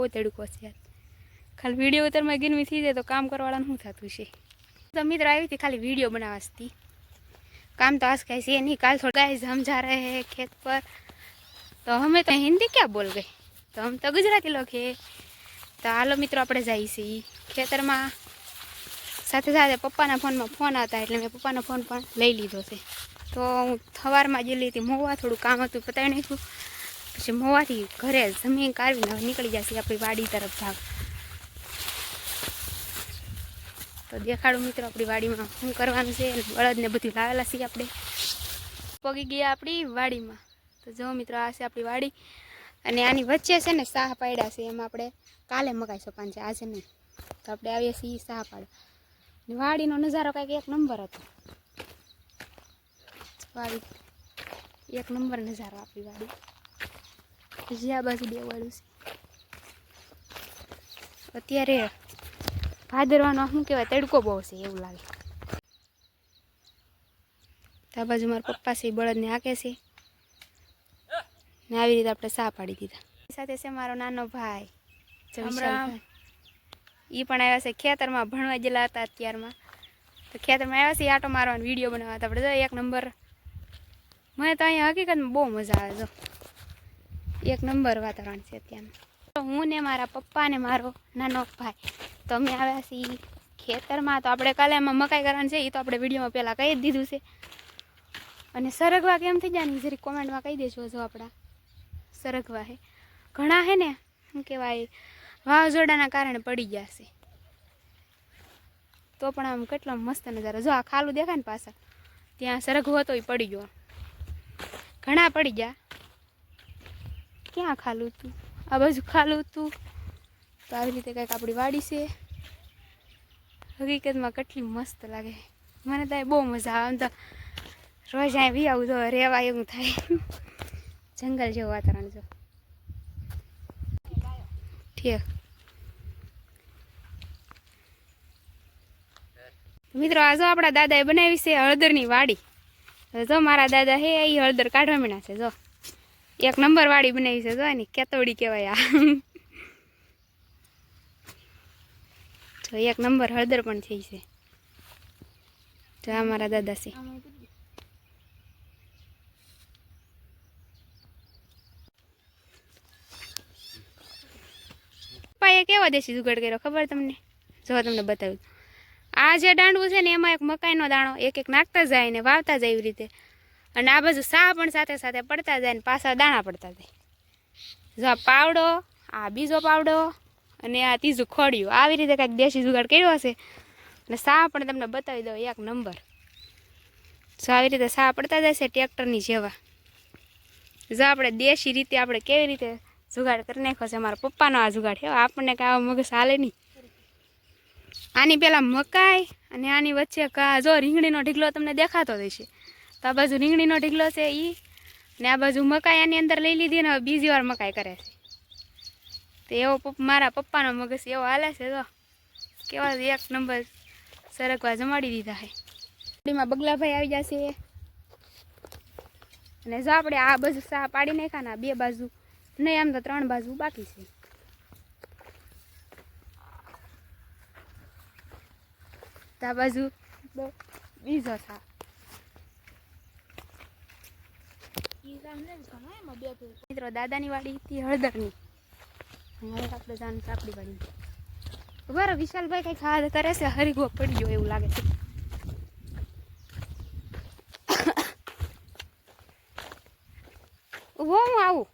બહુ તડકો છે ખાલી વીડિયો ઉતરમાં ગીરમી થઈ જાય તો કામ કરવાળાનું શું થતું છે? તો મિત્ર આવી હતી ખાલી વીડિયો બનાવવાથી. કામ તો આજ કાંઈ છે નહીં, કાલ થોડા સમજા રહે ખેત પર. તો અમે તો હિન્દી ક્યાં બોલ ગઈ તો અમે તો ગુજરાતી લોકો તો હાલો મિત્રો, આપણે જઈએ છીએ ખેતરમાં. સાથે સાથે પપ્પાના ફોનમાં ફોન હતા એટલે મેં પપ્પાનો ફોન પણ લઈ લીધો છે. તો હું સવારમાં જે લીધી મોવા થોડું કામ હતું, પતાવી નાખ્યું. પછી મોવાથી ઘરે જમીન કાઢીને નીકળી જશે આપણી વાડી તરફ ભાગ. તો દેખાડું મિત્રો આપણી વાડીમાં શું કરવાનું છે બળદને બધું લાવેલા છીએ આપણે. પગી ગયા આપણી વાડીમાં. તો જો મિત્રો આ છે આપણી વાડી અને આની વચ્ચે છે ને સાહ પાડ્યા છે એમાં આપણે કાલે મકાઈ સોપાન છે, આજે નહીં. તો આપણે આવીએ છીએ સાહ પાડવા. વાડીનો નજારો કાંઈક એક નંબર હતો. વાડી એક નંબર નજારો આપણી વાડી. પછી આ બાજુ દેવાળું છે. અત્યારે ભાદરવાનો શું કહેવાય તડકો બહુ છે એવું લાગે. તા આ બાજુ મારા પપ્પા છે બળદને હાકે છે. ને આવી રીતે આપણે સા પાડી દીધા. સાથે છે મારો નાનો ભાઈ એ પણ આવ્યા છે ખેતરમાં ભણવા ગયેલા હતા અત્યારમાં. તો ખેતરમાં આવ્યા છે આટો મારવાનો વીડિયો બનાવવા હતા. આપણે જો એક નંબર મને તો અહીંયા હકીકતમાં બહુ મજા આવે જો. એક નંબર વાતાવરણ છે અત્યારનું. તો હું ને મારા પપ્પા ને મારો નાનો ભાઈ, તો અમે આવ્યા છીએ ખેતરમાં. તો આપણે કાલે એમાં મકાઈ કરવાની છે એ તો આપણે વિડીયોમાં પહેલાં કહી જ દીધું છે. અને સરગવા કેમ થઈ જાય ને જરી કોમેન્ટમાં કહી દેજો જો આપણા સરગવા હે. ઘણા હે ને, શું કહેવાય, વાવાઝોડાના કારણે પડી ગયા છે. તો પણ આમ કેટલો મસ્ત નજારો. જો આ ખાલું દેખાય ને પાછળ, ત્યાં સરગવો હતો એ પડી ગયો. ઘણા પડી ગયા. ક્યાં ખાલું હતું આ બાજુ ખાલું હતું તો આવી રીતે કંઈક આપણી વાડી છે. હકીકતમાં કેટલી મસ્ત લાગે. મને તો બહુ મજા આવે. તો રોજ અહીં બી આવું તો રહેવા એવું થાય. જંગલ જેવું વાતાવરણ જો. ઠીક. મિત્રો, આ જો આપણા દાદાએ બનાવી છે હળદરની વાડી. જો મારા દાદા હે એ હળદર કાઢવા મીણા છે, જો. એક નંબર વાળી બનાવી છે જોવાની કેતોડી કહેવાય આ. એક નંબર હળદર પણ થઈ છે. તો આ મારા પપ્પાએ કેવો દેશી જુગાડ કર્યો, ખબર તમને? જો તમને બતાવ્યું આ જે દાંડવું છે ને, એમાં એક મકાઈનો દાણો એક એક નાખતા જાય ને વાવતા જાય એવી રીતે. અને આ બાજુ સા પણ સાથે સાથે પડતા જાય ને પાછા દાણા પડતા જાય. જો આ પાવડો, આ બીજો પાવડો અને આ ત્રીજું ખોડિયું. આવી રીતે કાંઈક દેશી જુગાડ કર્યો હશે અને સા પણ તમને બતાવી દઉં એક નંબર. જો આવી રીતે સા પડતા જાય છે ટ્રેક્ટરની જેવા. જો આપણે દેશી રીતે આપણે કેવી રીતે જુગાડ કરી નાખ્યો છે મારા પપ્પાનો આ જુગાડ. છે આપણને કાંઈ મગજ હાલે નહીં. આની પહેલાં મકાઈ અને આની વચ્ચે કા જો રીંગણીનો ઢીકલો તમને દેખાતો હશે. તો આ બાજુ રીંગણીનો ઢીકલો છે એ ને આ બાજુ મકાઈ આની અંદર લઈ લીધી ને બીજી વાર મકાઈ કરે છે. તો એવો મારા પપ્પાનો મગજ એવો હાલે છે તો કેવા એક નંબર સરગવા જમાડી દીધા છે. ગાડીમાં બગલાભાઈ આવી જશે અને જો આપણે આ બાજુ સા પાડી નાખ્યા ને બે બાજુ, નહીં આમ તો ત્રણ બાજુ બાકી છે. આ બાજુ બીજો સા. મિત્રો, દાદાની વાડી હતી હળદરની. હવે આપણે બરાબર વિશાલભાઈ કઈ ખાવા કરે છે હરીગો પડી એવું લાગે છે. ઊભો આવું.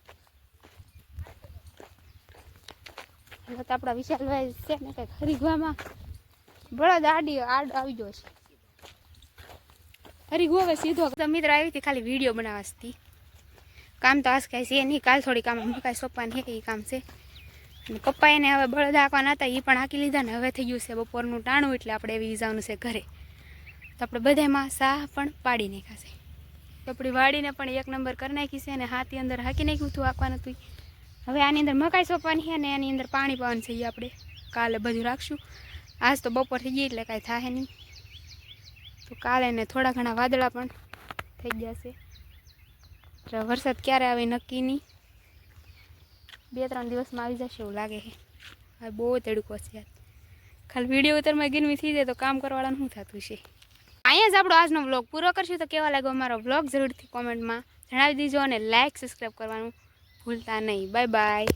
તો આપણા વિશાલભાઈ છે ને કંઈક હરીગવામાં. બળદ આડી આડ આવી ગયો છે. હરીગો હવે સીધો. મિત્ર, આવી હતી ખાલી વીડિયો બનાવવા કામ તો આજ કાંઈ છે નહીં, કાલ થોડી કામ કાંઈ સોંપવાની છે એ કામ છે. અને પપ્પા એને હવે બળદ હાંકવાના હતા એ પણ હાંકી લીધા ને હવે થઈ ગયું છે બપોરનું ટાણું, એટલે આપણે એવી જવાનું છે ઘરે. તો આપણે બધામાં સાહ પણ પાડી નાખ્યા છે. આપણી વાડીને પણ એક નંબર કરી નાખી છે અને હાથી અંદર હાંકી નાખ્યું હતું હાંકવાનું હતું હવે આની અંદર મકાઈ સોંપવાની છે અને એની અંદર પાણી પાવાનું છે એ આપણે કાલે બધું રાખશું. આજ તો બપોર થઈ ગઈ એટલે કાંઈ થાય નહીં. તો કાલે ને થોડા ઘણા વાદળા પણ થઈ ગયા એટલે વરસાદ ક્યારે આવે નક્કી નહીં. બે ત્રણ દિવસમાં આવી જશે એવું લાગે છે. હવે બહુ તડકો છે ખાલી વીડિયો ઉતરમાં ગીરવી થઈ જાય તો કામ કરવાળાનું શું થતું છે? અહીંયા જ આપણો આજનો વ્લોગ પૂરો કરશું તો કેવા લાગ્યો અમારો વ્લોગ જરૂરથી કોમેન્ટમાં જણાવી દીજો અને લાઇક સબસ્ક્રાઈબ કરવાનું ભૂલતા નહીં. Bye bye